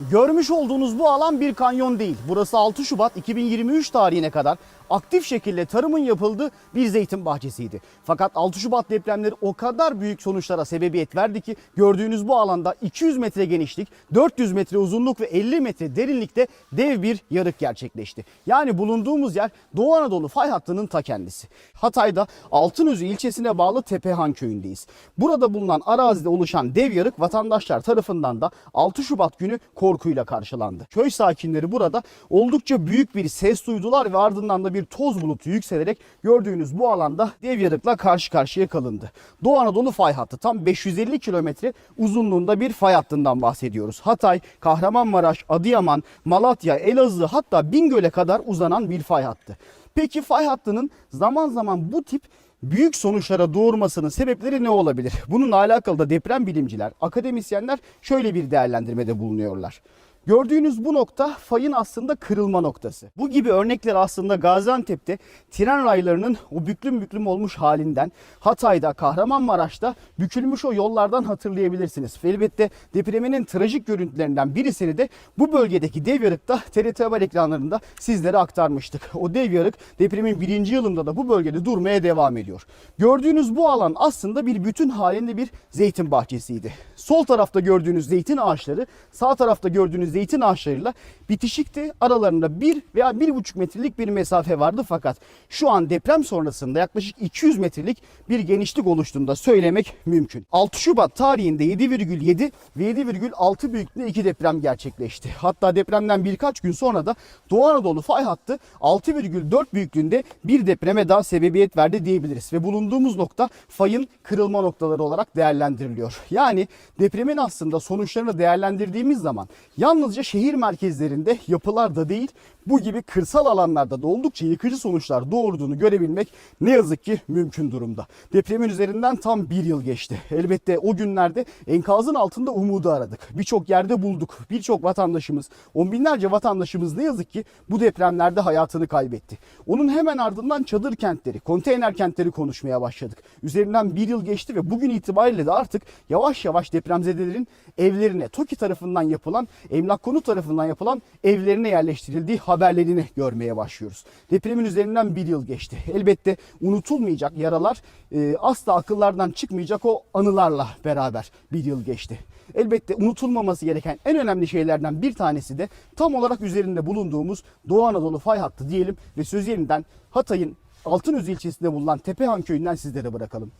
Görmüş olduğunuz bu alan bir kanyon değil. Burası 6 Şubat 2023 tarihine kadar aktif şekilde tarımın yapıldığı bir zeytin bahçesiydi. Fakat 6 Şubat depremleri o kadar büyük sonuçlara sebebiyet verdi ki gördüğünüz bu alanda 200 metre genişlik, 400 metre uzunluk ve 50 metre derinlikte dev bir yarık gerçekleşti. Yani bulunduğumuz yer Doğu Anadolu fay hattının ta kendisi. Hatay'da Altınözü ilçesine bağlı Tepehan köyündeyiz. Burada bulunan arazide oluşan dev yarık vatandaşlar tarafından da 6 Şubat günü korkuyla karşılandı. Köy sakinleri burada oldukça büyük bir ses duydular ve ardından da bir toz bulutu yükselerek gördüğünüz bu alanda dev yarıkla karşı karşıya kalındı. Doğu Anadolu fay hattı tam 550 kilometre uzunluğunda bir fay hattından bahsediyoruz. Hatay, Kahramanmaraş, Adıyaman, Malatya, Elazığ hatta Bingöl'e kadar uzanan bir fay hattı. Peki fay hattının zaman zaman bu tip büyük sonuçlara doğurmasının sebepleri ne olabilir? Bununla alakalı da deprem bilimciler, akademisyenler şöyle bir değerlendirmede bulunuyorlar. Gördüğünüz bu nokta fayın aslında kırılma noktası. Bu gibi örnekler aslında Gaziantep'te tren raylarının o büklüm büklüm olmuş halinden, Hatay'da, Kahramanmaraş'ta bükülmüş o yollardan hatırlayabilirsiniz. Elbette depreminin trajik görüntülerinden birisini de bu bölgedeki dev yarıkta TRT Haber ekranlarında sizlere aktarmıştık. O dev yarık depremin birinci yılında da bu bölgede durmaya devam ediyor. Gördüğünüz bu alan aslında bir bütün halinde bir zeytin bahçesiydi. Sol tarafta gördüğünüz zeytin ağaçları, sağ tarafta gördüğünüz zeytin ağaçlarıyla bitişikti. Aralarında bir veya bir buçuk metrelik bir mesafe vardı fakat şu an deprem sonrasında yaklaşık 200 metrelik bir genişlik oluştuğunu da söylemek mümkün. 6 Şubat tarihinde 7,7 ve 7,6 büyüklüğünde iki deprem gerçekleşti. Hatta depremden birkaç gün sonra da Doğu Anadolu fay hattı 6,4 büyüklüğünde bir depreme daha sebebiyet verdi diyebiliriz. Ve bulunduğumuz nokta fayın kırılma noktaları olarak değerlendiriliyor. Yani depremin aslında sonuçlarını değerlendirdiğimiz zaman yalnızca şehir merkezlerinde yapılarda değil bu gibi kırsal alanlarda da oldukça yıkıcı sonuçlar doğurduğunu görebilmek ne yazık ki mümkün durumda. Depremin üzerinden tam bir yıl geçti. Elbette o günlerde enkazın altında umudu aradık. Birçok yerde bulduk. Birçok vatandaşımız, on binlerce vatandaşımız ne yazık ki bu depremlerde hayatını kaybetti. Onun hemen ardından çadır kentleri, konteyner kentleri konuşmaya başladık. Üzerinden bir yıl geçti ve bugün itibariyle de artık yavaş yavaş depremzedelerin evlerine, TOKİ tarafından yapılan, Emlak Konut tarafından yapılan evlerine yerleştirildiği haberlerini görmeye başlıyoruz. Depremin üzerinden bir yıl geçti. Elbette unutulmayacak yaralar, e, asla akıllardan çıkmayacak o anılarla beraber bir yıl geçti. Elbette unutulmaması gereken en önemli şeylerden bir tanesi de tam olarak üzerinde bulunduğumuz Doğu Anadolu fay hattı diyelim ve söz yeniden Hatay'ın Altınözü ilçesinde bulunan Tepehan köyünden sizlere bırakalım.